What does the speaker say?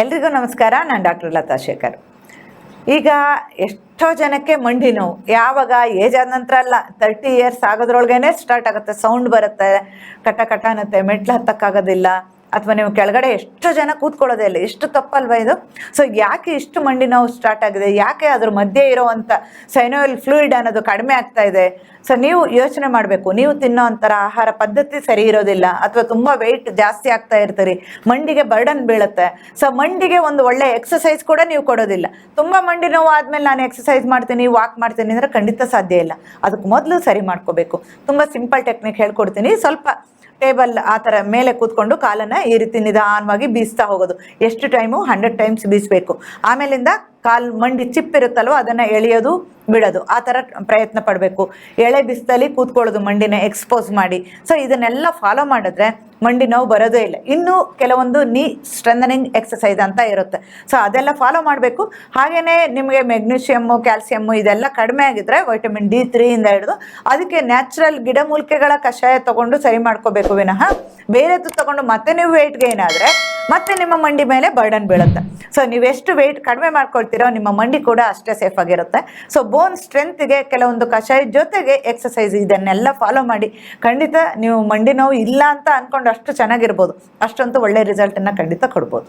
ಎಲ್ರಿಗೂ ನಮಸ್ಕಾರ. ನಾನು ಡಾಕ್ಟರ್ ಲತಾ ಶೇಖರ್. ಈಗ ಎಷ್ಟೋ ಜನಕ್ಕೆ ಮಂಡಿ ನೋವು. ಯಾವಾಗ ಏಜ್ ಆದ ನಂತರ ಅಲ್ಲ ತರ್ಟಿ ಇಯರ್ಸ್ ಆಗೋದ್ರೊಳಗೇನೆ ಸ್ಟಾರ್ಟ್ ಆಗುತ್ತೆ. ಸೌಂಡ್ ಬರುತ್ತೆ. ಕಟ ಕಟ ಅನ್ನತ್ತೆ. ಮೆಟ್ಲು ಹತ್ತಕ್ಕಾಗೋದಿಲ್ಲ. ಅಥವಾ ನೀವು ಕೆಳಗಡೆ ಎಷ್ಟು ಜನ ಕೂತ್ಕೊಳ್ಳೋದೇ ಇಲ್ಲ, ಎಷ್ಟು ತಪ್ಪಲ್ವಾ ಇದು? ಸೊ ಯಾಕೆ ಇಷ್ಟು ಮಂಡಿ ನೋವು ಸ್ಟಾರ್ಟ್ ಆಗಿದೆ? ಯಾಕೆ ಅದ್ರ ಮಧ್ಯೆ ಇರೋವಂಥ ಸೈನೋಯಲ್ ಫ್ಲೂಯಿಡ್ ಅನ್ನೋದು ಕಡಿಮೆ ಆಗ್ತಾ ಇದೆ? ಸೊ ನೀವು ಯೋಚನೆ ಮಾಡಬೇಕು. ನೀವು ತಿನ್ನೋ ಒಂಥರ ಆಹಾರ ಪದ್ಧತಿ ಸರಿ ಇರೋದಿಲ್ಲ ಅಥವಾ ತುಂಬ ವೆಯ್ಟ್ ಜಾಸ್ತಿ ಆಗ್ತಾ ಇರ್ತೀರಿ. ಮಂಡಿಗೆ ಬರ್ಡನ್ ಬೀಳುತ್ತೆ. ಸೊ ಮಂಡಿಗೆ ಒಂದು ಒಳ್ಳೆ ಎಕ್ಸಸೈಸ್ ಕೂಡ ನೀವು ಕೊಡೋದಿಲ್ಲ. ತುಂಬ ಮಂಡಿ ನೋವು ಆದಮೇಲೆ ನಾನು ಎಕ್ಸಸೈಸ್ ಮಾಡ್ತೀನಿ ವಾಕ್ ಮಾಡ್ತೀನಿ ಅಂದರೆ ಖಂಡಿತ ಸಾಧ್ಯ ಇಲ್ಲ. ಅದಕ್ಕೆ ಮೊದಲು ಸರಿ ಮಾಡ್ಕೋಬೇಕು. ತುಂಬ ಸಿಂಪಲ್ ಟೆಕ್ನಿಕ್ ಹೇಳ್ಕೊಡ್ತೀನಿ. ಸ್ವಲ್ಪ ಟೇಬಲ್ ಆ ಥರ ಮೇಲೆ ಕೂತ್ಕೊಂಡು ಕಾಲನ್ನು ಈ ರೀತಿ ನಿಧಾನವಾಗಿ ಬೀಸ್ತಾ ಹೋಗೋದು. ಎಷ್ಟು ಟೈಮು ಹಂಡ್ರೆಡ್ ಟೈಮ್ಸ್ ಬೀಸಬೇಕು. ಆಮೇಲಿಂದ ಕಾಲು ಮಂಡಿ ಚಿಪ್ಪಿರುತ್ತಲ್ವ ಅದನ್ನು ಎಳೆಯೋದು, ಬಿಡೋದು. ಆ ಥರ ಪ್ರಯತ್ನ ಪಡಬೇಕು. ಎಳೆ ಬಿಸಿಲಲ್ಲಿ ಕೂತ್ಕೊಳ್ಳೋದು ಮಂಡಿನ ಎಕ್ಸ್ಪೋಸ್ ಮಾಡಿ. ಸೊ ಇದನ್ನೆಲ್ಲ ಫಾಲೋ ಮಾಡಿದ್ರೆ ಮಂಡಿ ನೋವು ಬರೋದೇ ಇಲ್ಲ. ಇನ್ನು ಕೆಲವೊಂದು ನೀ ಸ್ಟ್ರೆಂದನಿಂಗ್ ಎಕ್ಸಸೈಸ್ ಅಂತ ಇರುತ್ತೆ. ಸೊ ಅದೆಲ್ಲ ಫಾಲೋ ಮಾಡಬೇಕು. ಹಾಗೆಯೇ ನಿಮಗೆ ಮೆಗ್ನೀಷಿಯಮ್ಮು ಕ್ಯಾಲ್ಸಿಯಮ್ಮು ಇದೆಲ್ಲ ಕಡಿಮೆ ಆಗಿದ್ರೆ ವೈಟಮಿನ್ ಡಿ ತ್ರೀಯಿಂದ ಹಿಡಿದು ಅದಕ್ಕೆ ನ್ಯಾಚುರಲ್ ಗಿಡಮೂಲಿಕೆಗಳ ಕಷಾಯ ತಗೊಂಡು ಸರಿ ಮಾಡ್ಕೋಬೇಕು ವಿನಃ. ಬೇರೆದು ತೊಗೊಂಡು ಮತ್ತೆ ನೀವು ವೆಯ್ಟ್ ಗೇನ್ ಮತ್ತೆ ನಿಮ್ಮ ಮಂಡಿ ಮೇಲೆ ಬರ್ಡನ್ ಬೀಳುತ್ತೆ. ಸೊ ನೀವು ಎಷ್ಟು ವೆಯ್ಟ್ ಕಡಿಮೆ ಮಾಡ್ಕೊಳ್ತೀರೋ ನಿಮ್ಮ ಮಂಡಿ ಕೂಡ ಅಷ್ಟೇ ಸೇಫ್ ಆಗಿರುತ್ತೆ. ಸೊ ಬೋನ್ ಸ್ಟ್ರೆಂತ್ಗೆ ಕೆಲವೊಂದು ಕಷಾಯ ಜೊತೆಗೆ ಎಕ್ಸಸೈಸ್ ಇದನ್ನೆಲ್ಲ ಫಾಲೋ ಮಾಡಿ. ಖಂಡಿತ ನೀವು ಮಂಡಿ ನೋವು ಇಲ್ಲ ಅಂತ ಅಂದ್ಕೊಂಡು ಅಷ್ಟು ಚೆನ್ನಾಗಿರ್ಬೋದು. ಅಷ್ಟಂತೂ ಒಳ್ಳೆ ರಿಸಲ್ಟನ್ನು ಖಂಡಿತ ಕೊಡ್ಬೋದು.